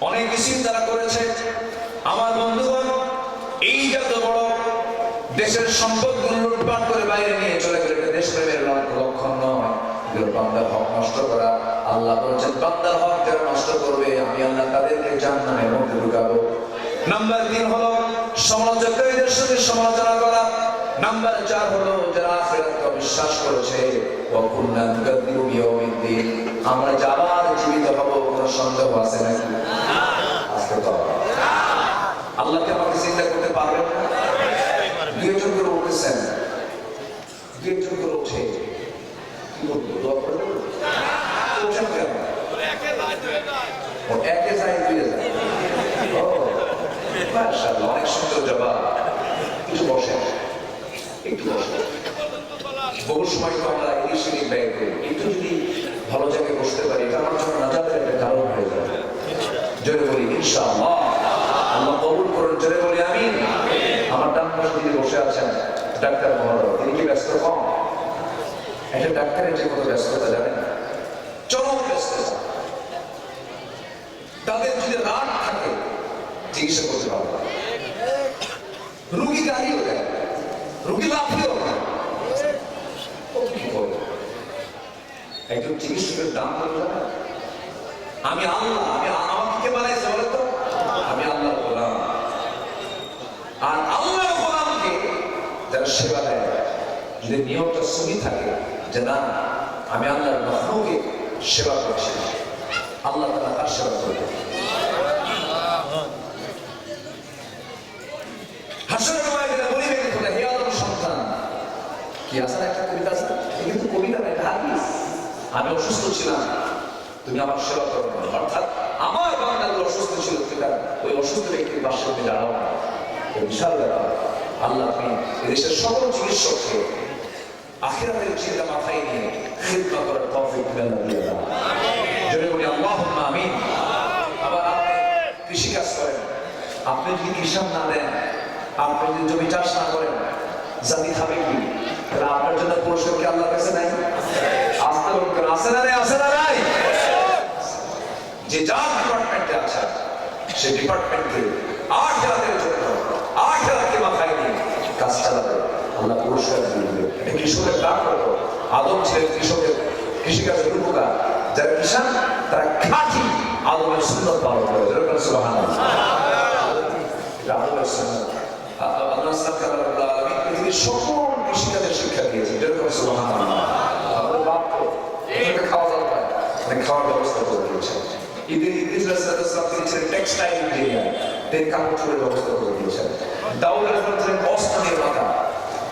অনেক কিছুই তারা করেছে। আমার বন্ধুগণ, এই যত বড় দেশের সম্পদগুলো লুটপাট করে বাইরে নিয়ে চলে গেলে এটা দেশপ্রেমের লক্ষণ নয়। বান্দার হক নষ্ট করা, আল্লাহ বলছেন, বান্দার হক যারা নষ্ট করবে, আমি আল্লাহ তাদেরকে জান্নাতের মধ্যে ঢুকাবো। নাম্বার তিন হলো, সমালোচকদের সাথে সমালোচনা করা। নাম্বার চার হলো, যারা আখিরাতকে বিশ্বাস করেছে, ওয়াকুল্লা নুকাদ্দিবু বিয়াউমিদ্দিন আমরা যে আবার জীবিত হব, কোনো সন্দেহ আছে নাকি? আজকে তো। আল্লাহকে আমাকে চিন্তা করতে পারবেন না? দুই করে উঠেছেন। দুই একজন করে উঠে অনেক সুন্দর জবাব। একটু বসেন। একটু বহু সময় আমরা এই সিঁড়ি ব্যয় করি। একটু যদি ভালো জায়গায় বসতে পারি, এটা আমার জন্য নাজাতের একটা কারণ হয়ে যাবে জোরে বলি, ইনশাআল্লাহ। আল্লাহ কবুল করুন, জোরে বলি আমি আমার ডান পাশে যিনি বসে আছেন, ডাক্তার মহোদয়, তিনি কি ব্যস্ত কম? একটা ডাক্তারের যে কত ব্যস্ততা, জানেন? চরম ব্যস্ততা। তাদের যদি রাগ থাকে চিকিৎসা করতে পারবে। রুগী দাঁড়িয়েও দেয় রুগী লাফিয়েও না ও একজন চিকিৎসকের দাম কত? আমি আল্লাহ, আমি আমাকে বানাইছে বলে তো। আমি আল্লাহর গোলাম। আর আল্লাহর গোলামকে যারা সেবা দেয়, যদি নিয়মটা সহি থাকে, যে না, আমি আল্লাহর মাহমুকে সেবা করছি। আল্লাহ তারা তার সেবা করবে হাসনের ময়দানে বলিবে কিন্তু না, হে আদম সন্তান কি আছে একটা কবিতা আছে কিন্তু কবিতা না, হাদিস। আমি অসুস্থ ছিলাম। তুমি আমার সেবা করো অর্থাৎ আমার বান্দাগুলো অসুস্থ ছিল সেটা ওই অসুস্থ ব্যক্তির পাশে তুমি দাঁড়াও না। বিশাল ব্যাপার। আল্লাহ আপনি এদেশের সকল চিকিৎসককে আখিরাতের চিন্তা মাথায় নিয়ে খিদমা করার তৌফিক আল্লাহ। দিয়ে দাও বলি আল্লাহুম্মা আমিন। আবার আপনি কৃষিকাজ করেন। আপনি যদি কৃষক না দেন আপনি যদি জমি চাষ না করেন জাতি খাবে কি? তাহলে আপনার জন্য পুরস্কার কি আল্লাহর কাছে নাই? আস্তে লোক আছে না নাই? ডিপার্টমেন্টে আছে, সে ডিপার্টমেন্টকে আট দিবে। কৃষকের কাজ করতো আদম কৃষকের কৃষিকাজের উপকার সুন্দর পালন করে। যেরকম সকল কৃষিকাজের শিক্ষা দিয়েছেন যেরকম সুবাহান আমাদের বাপ তো এটাকে খাওয়া দাওয়া মানে খাওয়ার ব্যবস্থা করে দিয়েছেন ঈদের ইদ্রিস রাসূলুল্লাহ টেক্সটাইল ইঞ্জিনিয়ার তিনি কাপড় ব্যবস্থা করে দিয়েছেন দাউদ রাসূল ছিলেন অস্ত্র নির্মাতা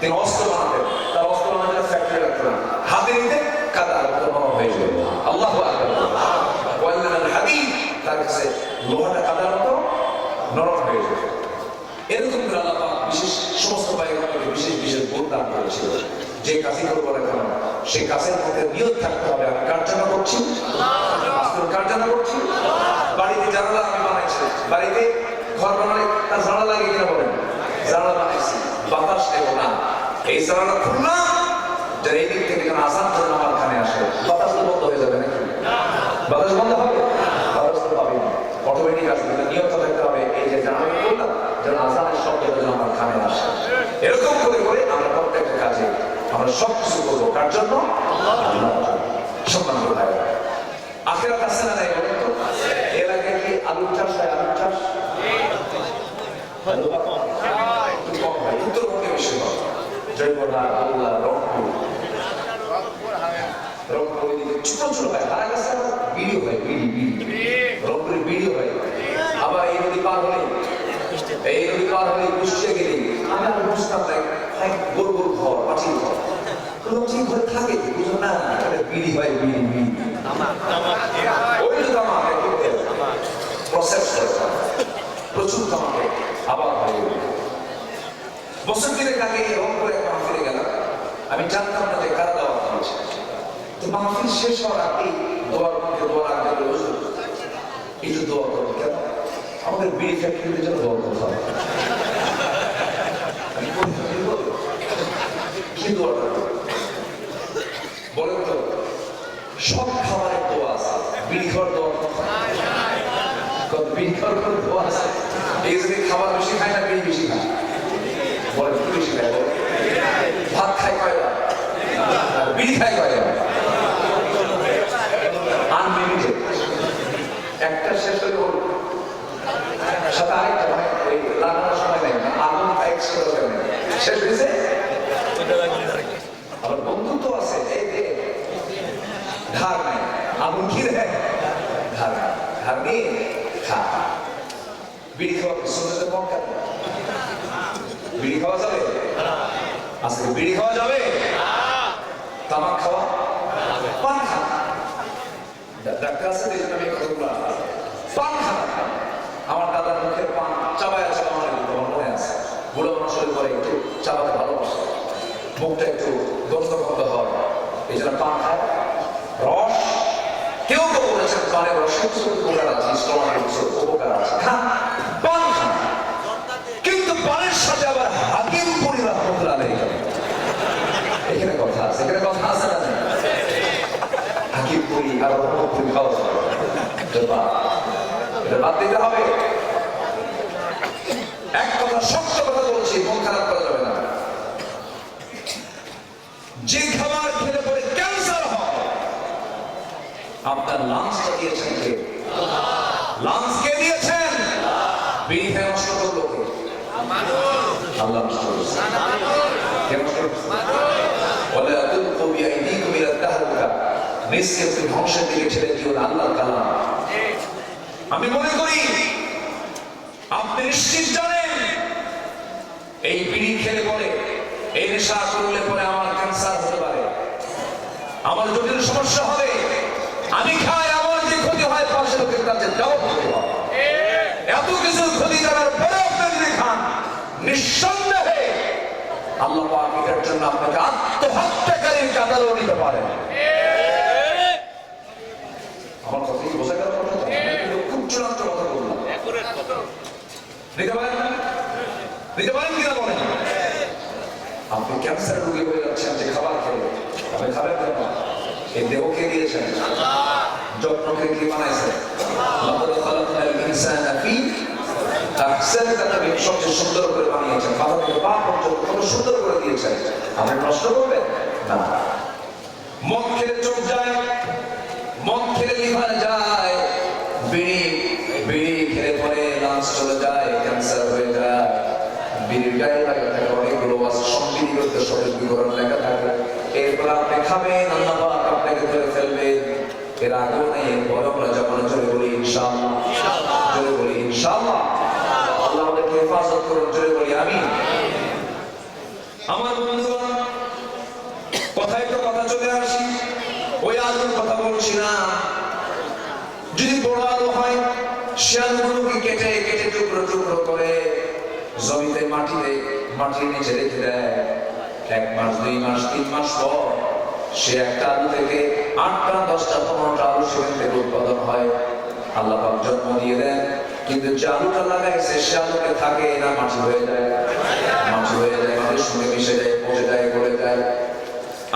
তিনি অস্ত্র বানাতেন। তার অস্ত্র বানাতে ফ্যাক্টরি রাখতেন হাতে নিতে কাদা নরম হয়ে যেত আল্লাহু ওয়াল্লাল তার কাছে লোহাটা কাদার মতো নরম হয়ে যেত এরকম আল্লাহ বিশেষ সমস্ত বিশেষ বিশেষ দান করেছিল যে কাজই করব না কেন সেই কাজের মধ্যে নিয়ত থাকতে হবে। আমি কার জন্য করছি? আজকে কার জন্য করছি? বাড়িতে জানালা আমি বানাইছি। বাড়িতে ঘর বানালে তার জানালা লাগে কিনা বলেন? জানালা বানাইছি। বাতাস নেব না। এই জানালা খুললাম যারা এই দিক থেকে যেন আসান জন্য আমার খানে আসে বাতাস বন্ধ হয়ে যাবে নাকি? বাতাস বন্ধ হবে? বাতাস তো পাবে অটোমেটিক আসবে। নিয়ত থাকতে হবে। এই যে জানালা করলাম যেন আসানের শব্দটা যেন আমার খানে আসে। এরকম করে করে আমরা প্রত্যেকটা কাজে আমরা সব কিছু করব। কার জন্য? সম্মান করে আখেরাত আছে না কি আলুর চাষ হয়? চাষ? আলু গাছে আবার এই নদী পার হলে, এই নদী পার হলে গেলে আমি আর বুঝতাম না এক গোল গোল ঘর পাঁচিল ঘর। কোনো ঠিক ঘরে থাকে বুঝো না এটা বিড়ি হয় বিড়ি বিড়ি। ওই তো তামাক একেবারে প্রসেস প্রচুর তামাক আবার হয়। বছর দিনের আগে রংপুরে এক মাহফিলে গেলাম? আমি জানতাম না যে কার দাওয়াত হয়েছে তো মাহফিল শেষ হওয়ার আগেই দোয়ার মধ্যে দোয়ার আগে বলে, হুজুর, দোয়া করব কেন? আমাদের বিড়ি ফ্যাক্টরিতে যেন দোয়া করতে হবে আমি বলি, "কি বলব? কি দোয়া বলেন তো, সব খাবারের দোয়া আছে বিড়ি খাওয়ার দোয়া কত বিড়ি কোনো দোয়া আছে। এই যদি খাবার বেশি খায় না, বিড়ি বেশি খায়। বলে কি বেশি খায় ভাত খায় আর বিড়ি খায়। আনলিমিটেড একটা শেষ হলে সাথে আরেকটা ভাই ওই লাগানোর সময় নেই আগুন এক্সট্রা শেষ হয়েছে আবার বন্ধুত্ব আছে এই যে ধার নেই আগুন কি দেয় ধার নেই। ধার নিয়ে খা বিড়ি খাওয়া সুন্দর কম খাবে বিড়ি খাওয়া যাবে আজকে বিড়ি খাওয়া যাবে তামাক খাওয়া পান খাওয়া ডা- ডাক্তার আছে যে আমি কতগুলো পান খাওয়া আমার দাদার মুখের পান চাবায় চাবানো লাগবে আমার মনে আছে বুড়ো মানুষের পরে একটু চাবাতে ভালোবাসে মুখটা একটু গন্ধ গন্ধ হয় এই জন্য পান খায় রস কেউ কেউ বলেছেন পানের রস কিছু উপকার আছে স্টমাকের কিছু উপকার আছে খান পান খান কিন্তু পানের সাথে আবার হাকিম পরিবার বদলা নেই এখানে কথা আছে এখানে কথা আছে না হাকিম পুরি আর রহমত পুরি খাওয়া যাবে না। এটা বাদ। এটা বাদ দিতে হবে এক কথা সত্য কথা বলছি, মন খারাপ করা যাবে না যে খাবার খেলে পরে ক্যান্সার হয় আপনার লাঞ্চটা দিয়েছেন কে লাঞ্চ কে দিয়েছেন বিড়ি খেয়ে নষ্ট করলো কে আল্লাহ নষ্ট করেছে কে নষ্ট করেছে ولا تلقوا بأيديكم إلى التهلكة নিশ্চয় তুমি ধ্বংসের দিকে ছেড়ে দিও না আল্লাহর কালাম আমি মনে করি আপনি নিশ্চিত জানেন এই বিড়ি খেলে পরে এই নেশা করলে পরে আমার ক্যান্সার হতে পারে আমার জটিল সমস্যা হবে আমি খাই, আমার যে ক্ষতি হয় পাশে লোকের কাছে যাও। ক্ষতি হয় এত কিছু ক্ষতি করার পরে আপনি যদি খান, নিঃসন্দেহে আল্লাহ পাক এটার জন্য আপনাকে আত্মহত্যাকারীর কাতারও নিতে পারেন আমার কথা কি বোঝা গেল? খুব চূড়ান্ত কথা ক্যান্সার রোগী হয়ে যাচ্ছেন, যে খাবার খেলে আপনি খাবেন কেন? দেহকে দিয়েছেন যত্নকে কি বানাইছে? লাকাদ খালাকনাল ইনসানা ফি আহসানি তাকবীর সবচেয়ে সুন্দর করে বানিয়েছেন থেকে পা পর্যন্ত মদ খেলে চোখ যায়, মদ খেলে লিভার যায়, বিড়ি বিড়ি খেলে পরে লাঞ্চ চলে যায়, ক্যান্সার হয়ে বিড়ির গায়ে লাগা থাকে অনেকগুলো আছে সম্মিলিত করতে বিবরণ লেখা থাকে। এরপর আপনি খাবেন, আল্লাহ আপনাকে ধরে ফেলবেন এর আগেও নেই এরপরে আমরা যখন চলে বলি ইনশাআল্লাহ। চলে বলি ইনশাআল্লাহ। আল্লাহ আমাদেরকে হেফাজত করুন চলে বলি আমি আমার বন্ধুগণ, কথায় তো কথা চলে আসি, ওই আলুর কথা বলছি না। যদি বড় আলু হয়, সে আলুগুলোকে কেটে কেটে টুকরো টুকরো করে জমিতে মাটিতে, মাটির নিচে রেখে দেয়। এক মাস, দুই মাস, তিন মাস পর সে একটা আলু থেকে আটটা, দশটা, পনেরোটা আলু সেখান থেকে উৎপাদন হয়। আল্লাহ পাক জন্ম দিয়ে দেন। কিন্তু যে আলুটা লাগাইছে, সে আলুকে থাকে না, মাটি হয়ে যায়। মাটি হয়ে যায়, মাটির সঙ্গে মিশে যায়, পচে যায়, গলে যায়।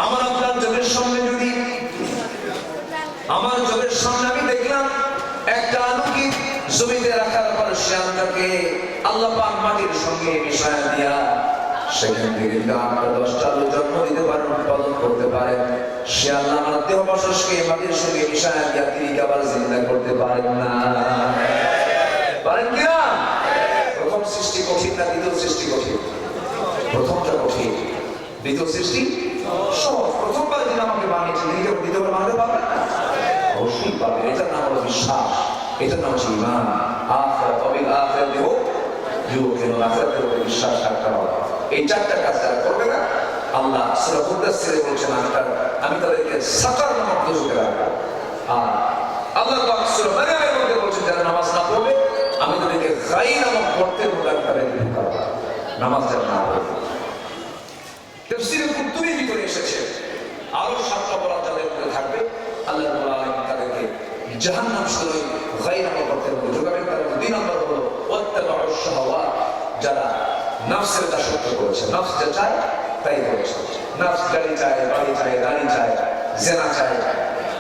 আমার আপনার চোখের সামনে যদি, আমার চোখের সামনে আমি দেখলাম, একটা আলুকে জমিতে রাখার পর আল্লাহ পাক মাটির সঙ্গে মিশায় দিয়া সেখান থেকে যদি আটটা দশটা জন্ম দিতে পারেন, উৎপাদন করতে পারেন, সে আল্লাহ আমার দেহ বসসকে মাটির সঙ্গে মিশায় দিয়া তিনি আবার জিন্দা করতে পারেন না? পারেন কিনা? প্রথম সৃষ্টি কঠিন না দ্বিতীয় সৃষ্টি কঠিন? প্রথমটা কঠিন। দ্বিতীয় সৃষ্টি সহজ। প্রথমবার যিনি আমাকে বানিয়েছেন কেবল দ্বিতীয়বার বানাতে পারবেন? না অবশ্যই পারবেন। এটার নাম হলো বিশ্বাস। এটার নাম হচ্ছে ইমান তবে আখরা দেহ যুবকের আখরাতের বিশ্বাস হবে এই চারটা কাজ যারা করবে না আল্লাহ সুরা বলছেন আমি তার তাদেরকে সাকার নামক রাখব আর আল্লাহ পাক সূরা মারইয়ামের মধ্যে যারা নামাজ না পড়বে আমি তাদেরকে গাই নামক গর্তের মধ্যে আমি তাদেরকে ঢুকাবো নামাজ যারা না পড়বে কুতুবের ভিতরে এসেছে আরও সাতটা বলা যাদের মধ্যে থাকবে আল্লাহ তাদেরকে জাহান্নাম যা চায়, তাই করেছে। নফস গাড়ি চায়, বাড়ি চায়, গাড়ি চায়, জেনা চায়,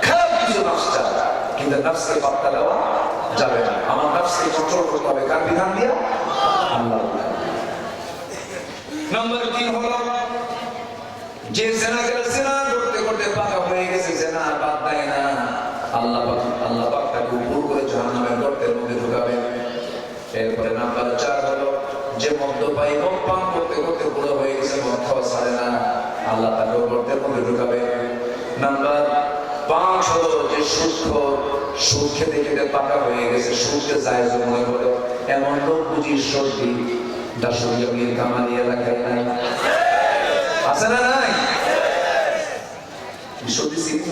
খারাপ কিছু নফস চায়, কিন্তু নফসকে পাত্তা দেওয়া যাবে না। আমার নফস কন্ট্রোল করতে হবে কার বিধান দিয়া? আল্লাহ নম্বর তিন হলো, যে জেনাকে জেনা করতে করতে পাকা হয়ে গেছে জেনা আর বাদ দেয় না আল্লাহ পাক আল্লাহ পাক তাকে উপর করে জাহান্নামের গর্তের মধ্যে ঢুকাবে এরপরে নাম্বার চার হলো করতে করতে বুড়ো হয়ে গেছে মদ খাওয়া ছাড়ে না। আল্লাহ তাকে গর্তের মধ্যে ঢুকাবে। নাম্বার পাঁচ হলো যে সূক্ষ্ম সুদ খেতে খেতে পাকা হয়ে গেছে সুদকে জায়জ মনে করো এমন লোক বুঝি সর্দি দাসুর জমির কামালি এলাকায় নাই। আছে না নাই? সত্যি সিদ্ধ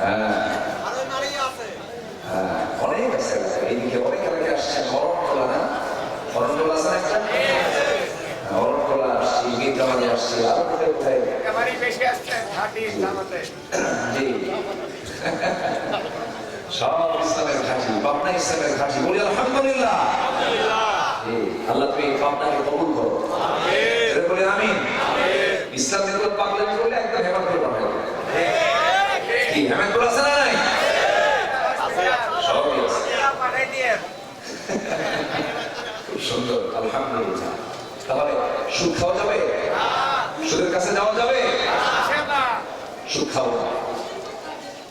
হ্যাঁ হ্যাঁ। অনেক আছে এইদিকে অনেক এলাকায় আসছে অরণতলা না অরণতলা আছে না একটা হ্যাঁ, অরণতলা আসছি কোথায় জি সব ইসলামের ঘাঁটি পাবনা ইসলামের ঘাঁটি বলি আলহামদুলিল্লাহ আল্লাহ তুমি পাবনাকে কবুল করো। বলি আমি ইসলাম যেগুলো পাগলামি করলে একদম হেমাত করে। পাঠাই কি হেমাত করে। আছে। না নাই খুব সুন্দর আলহামদুলিল্লাহ তাহলে সুদ খাওয়া যাবে? সুদের কাছে যাওয়া যাবে? সুদ না।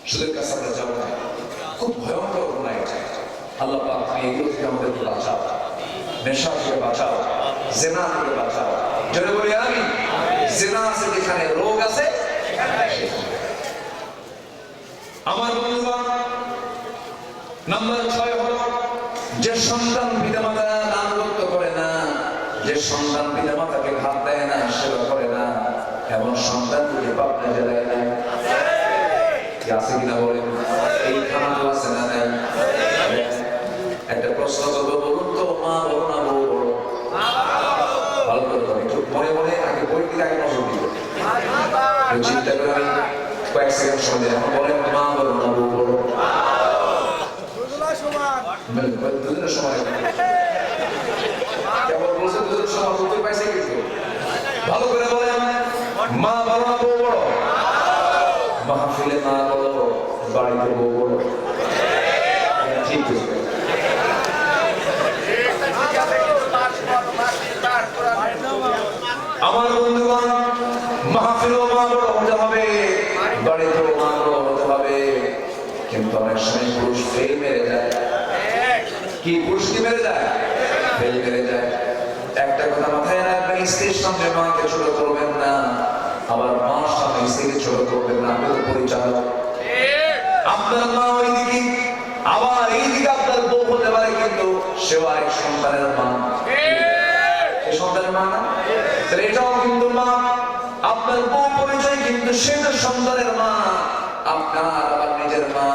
সুদের কাছে আমরা যাব না। খুব ভয়ঙ্কর গুণা এটা। আল্লাহ পাক এগুলো থেকে আমাদেরকে বাঁচাও। নেশা থেকে বাঁচাও। জেনা থেকে বাঁচাও। বলি আমি জেনা আছে যেখানে রোগ আছে আমার বন্ধুগণ, নাম্বার ছয় হলো যে সন্তান পিতামাতা নামগত্য করে না সন্তান পিতামাতাকে ভাত দেয় না সেবা করে না এমন সন্তানগুলি পাবনা জেলায় নাই। আছে কিনা বলেন? এই খানা আছে না নাই? একটা প্রশ্ন করব বলুন তো মা বড় না বউ বড় ভালো করে বলো। একটু মনে মনে আগে বই দিকে আগে নজর দিবে চিন্তা করে আমি কয়েক সেকেন্ড সময় এখন বলেন মা বড় না বউ বড় দুজনের সময় কেবল বলছে দুজনের সময় উত্তর পাইছে কিন্তু ভালো করে বলেন মা বড় বউ বড়। মাহফিলে মা বড় বাড়িতে বউ বড়। ঠিক আছে আমার বন্ধুগণ মাহফিলও মা বড় হতে হবে বাড়িতেও মা বড় হতে হবে কিন্তু অনেক সময় পুরুষ ফেল মেরে যায় কি পুরুষ কি মেরে যায় ফেল মেরে যায় একটা কথা মাথায় রাখবেন স্ত্রীর সামনে মাকে ছোট করবেন না আবার মার সামনে স্ত্রীকে ছোট করবেন না আমি তো পরিচালক আপনার মা ওইদিকে আবার এইদিকে আপনার বউ হতে পারে সেও সন্তানের মা। এই সন্তানের মা না? এটাও কিন্তু মা। আপনার বউ পরিচয় কিন্তু সেটা সন্তানের মা। আপনার আবার নিজের মা।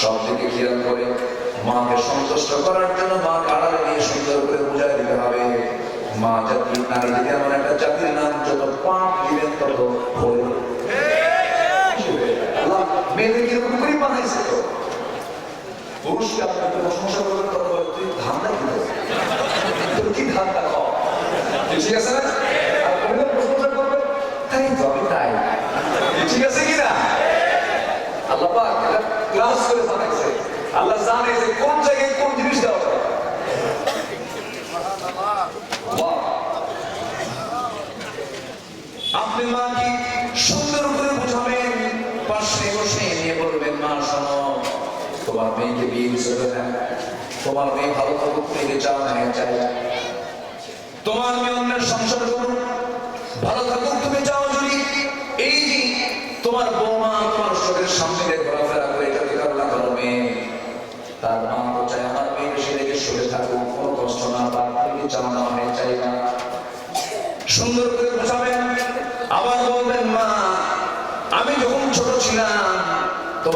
সব দিকে খেয়াল করে মাকে সন্তুষ্ট করার জন্য মা আড়ালে নিয়ে সুন্দর করে বুঝাই দিতে হবে। মা জাতি নারী যদি এমন একটা জাতির নাম যত পাপ দিবেন তত ভরে আল্লাহ মেয়েদেরকে এরকম করে বানাইছে তো? পুরুষকে আপনার প্রশংসা করবেন তত বলে, তুই ধান্দা কি? তোর কি ধান্দা কর ঠিক আছে না? আর মহিলা প্রশংসা করবে তাই তো আমি তাই। ঠিক আছে কিনা আল্লাহ পাক ক্লাস করে বানাইছে। আল্লাহ জানে যে কোন তোমার মেয়ে ভালো থাকুক মেয়েকে চাও না চাই তোমার মেয়ে অন্যের সংসার করুক, ভালো থাকুক, তুমি চাও যদি। এই যে তোমার বৌমা তোমার শরীরের সামনে ঘোরাফেরা করে, এটা করো মেয়ে। তার মা তো চায় আমার মেয়ে বেশি রেখে সরে থাকুক, কোনো কষ্ট না পাক তুমি চাও না চাই না। সুন্দর করে বোঝাবেন আবার বলবেন মা আমি যখন ছোট ছিলাম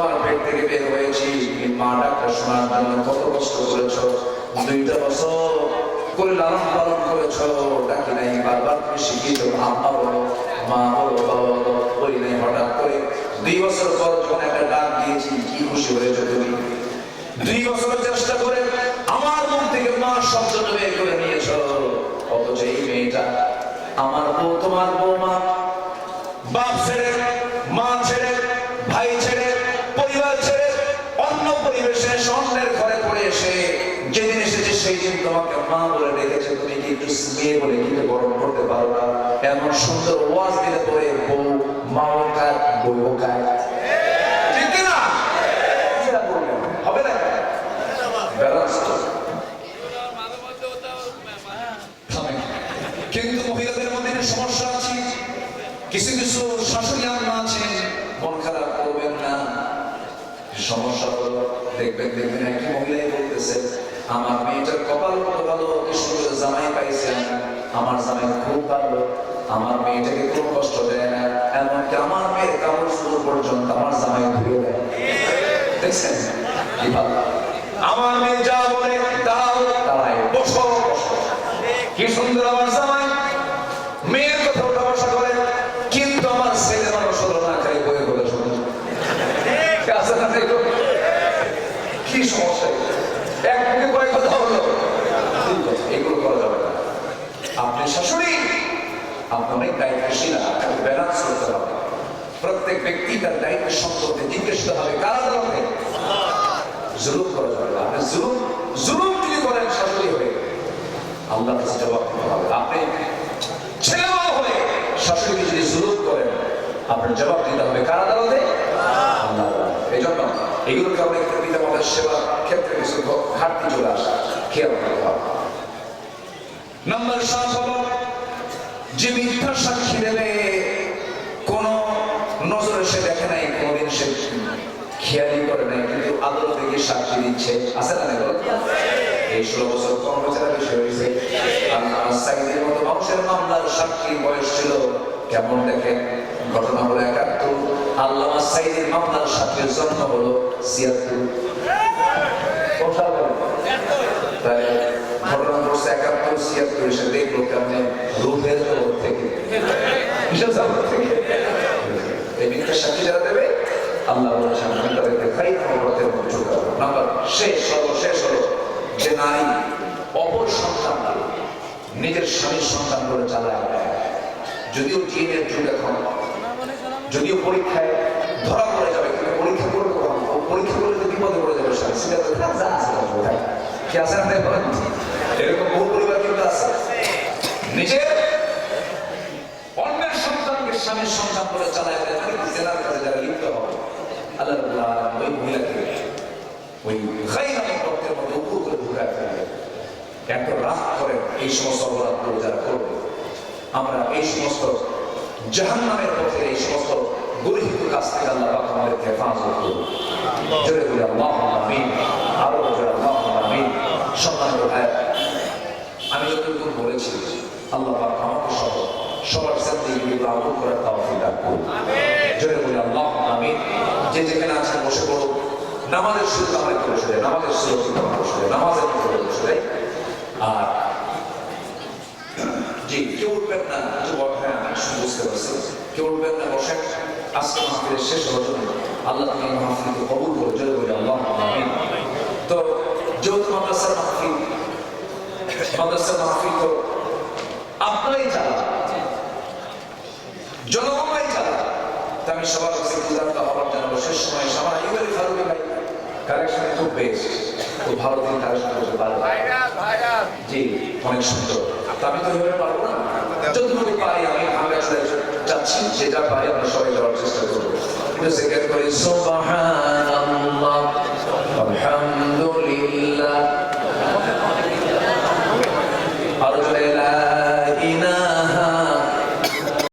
তোমার পেট থেকে বের হয়েছি। মা ডাক্তার শোনার জন্য কত কষ্ট করেছ? দুইটা বছর করে লালন পালন করেছ। ডাকি নাই, বারবার তুমি শিখিয়েছো বলো, মা বলো, বাবা বলো নাই, হঠাৎ করে দুই বছর পর যখন একটা ডাক দিয়েছি, কি খুশি হয়েছো তুমি? দুই বছর চেষ্টা করে আমার থেকে মা বের করে নিয়েছো। অথচ এই মেয়েটা আমার বউ, তোমার বাপ ছেড়ে, মা ছেড়ে, ভাই ছেড়ে পরিবেশে স্বর্ণের ঘরে পড়ে এসে যেদিন এসেছে সেই দিন তোমাকে মা বলে রেখেছে তুমি কি একটু মেয়ে বলে কিন্তু গরম করতে পারো না? এমন সুন্দর ওয়াজ দিলে পরে বউ মা কাজ বউ কাজ ঠিক কিনা যেটা বললেন, হবে না ব্যালেন্স তো থামে। কিন্তু মহিলাদের মধ্যে একটা সমস্যা আছে কিছু কিছু শাশুড়ি আম্মা আছেন মন খারাপ করবেন না সমস্যা হলো দেখবেন দেখবেন একটি মহিলাই বলতেছে আমার মেয়েটার কপাল কত ভালো অতি সুন্দর জামাই পাইছে আমার জামাই খুব ভালো আমার মেয়েটাকে খুব কষ্ট দেয় না। এমনকি আমার মেয়ের কাপড় শুরু পর্যন্ত আমার জামাই ধুয়ে দেয়। দেখছেন? আমার মেয়ে যা বলে তাও তারাই। বসো বসো। কি সুন্দর আমার জামাই মেয়ের কথা ওঠা বসা করে কিন্তু আমার ছেলে মানুষ হলো না খালি বয়ে বলে শুনে আছে না দেখো? কি সমস্যা এক মুখে কয়েক কথা হলো তিন কথা, এগুলো করা যাবে না আপনি শাশুড়ি আপনি অনেক দায়িত্বশীল আপনাকে ব্যালেন্স করতে হবে প্রত্যেক ব্যক্তি তার দায়িত্ব সম্পর্কে জিজ্ঞেস করতে হবে, কার আদালতে জুলুম করা যাবে আপনি জুলুম জুলুম যদি করেন শাশুড়ি হয়ে আল্লাহ কাছে জবাব হবে আপনি হলে শাশুড়িকে যদি জুলুম করেন, আপনার জবাব দিতে হবে কার আদালতে এই জন্য কারণে পিতা মাতার সেবার ক্ষেত্রে কিছু ঘাটতি চলে খেয়াল করতে হবে। নম্বর সাত হলো যে মিথ্যা সাক্ষী দেবে কোন নজরে সে দেখে নাই কোনদিন সে খেয়ালি করে নাই, কিন্তু আদালতে গিয়ে সাক্ষী দিচ্ছে। আছে না? এই ষোলো বছর কর্মচারী বিষয় হয়েছে। আল্লাহ সাইদের মতো মামলার বয়স ছিল, কেমন দেখেন? ঘটনা হলো একাত্তর। আল্লাহ সাইদের মামলার সাক্ষীর জন্ম হলো ছিয়াত্তর। তাই ঘটনা থেকে। থেকে? এই সাক্ষী যারা দেবে? আল্লাহ বলেছেন আমি তাদেরকে খাই অপরাধের মধ্যে নাম্বার শেষ, সর্বশেষ হলো যে নারী অপর সন্তানকে নিজের স্বামীর সন্তান করে চালায় যদিও জিনের যুগ এখন যদিও পরীক্ষায় ধরা পড়ে যাবে, কিন্তু পরীক্ষা করবে কখন? পরীক্ষা করলে তো বিপদে পড়ে যাবে স্বামী। সেটা তো যা আছে কি আছে না তাই বলেন? এরকম বহু পরিবার কিন্তু আছে। নিজের অন্যের সন্তানকে স্বামীর সন্তান করে চালায় মানে জেনার কাজে যারা লিপ্ত হবে আল্লাহ ওই মহিলাকে ওই গায়রা মুতাওয়াক্কিলের মধ্যে উপর করে ঢুকায় ফেলবে এত রাগ করে এই সমস্ত অপরাধগুলো যারা করবে আমরা এই সমস্ত জাহান্নামের পথে এই সমস্ত গরিহিত কাজ থেকে আল্লাহ পাক আমাদেরকে হেফাজত করুন জোরে বলে আল্লাহ আমিন আরও জোরে আল্লাহ আমিন সম্মানিত ভাই আমি যতটুকু বলেছি আল্লাহ পাক আমাকে সহ সবার সাথে এগুলো আমল করার তাওফিক দান করুন। জোরে বলে আল্লাহ আমিন। যে যেখানে আছেন বসে পড়ো। নামাজের শুরু আমাদেরকে বসে দেয় নামাজের শুরু আমরা বসে দেয় নামাজের বসে দেয় আর জি কেউ উঠবেন না যে হ্যাঁ বুঝতে পারছি। কেউ উঠবেন না বসেন আজকে মাহফিলের শেষ হওয়ার জন্য আল্লাহ এই মাহফিলকে কবুল করে জোরে বলে আল্লাহ আমিন। তো যেহেতু মাদ্রাসার মাহফিল মাদ্রাসার মাহফিল তো আপনারাই চালা জনগণরাই চালা তা আমি সবার কাছে কৃতজ্ঞ হবার জানাব। শেষ সময় সামার ইউবের ফারুকি ভাই কালেকশনে খুব বেস্ট খুব ভালো দিন কালেকশন করতে পারবে। জি অনেক সুন্দর। আমি তো এভাবে পারব না। যতটুকু পারি আমি আমরা যাচ্ছি যেটা পারি আমরা সবাই যাওয়ার চেষ্টা করব। জিজ্ঞেস করি আলহামদুলিল্লাহ।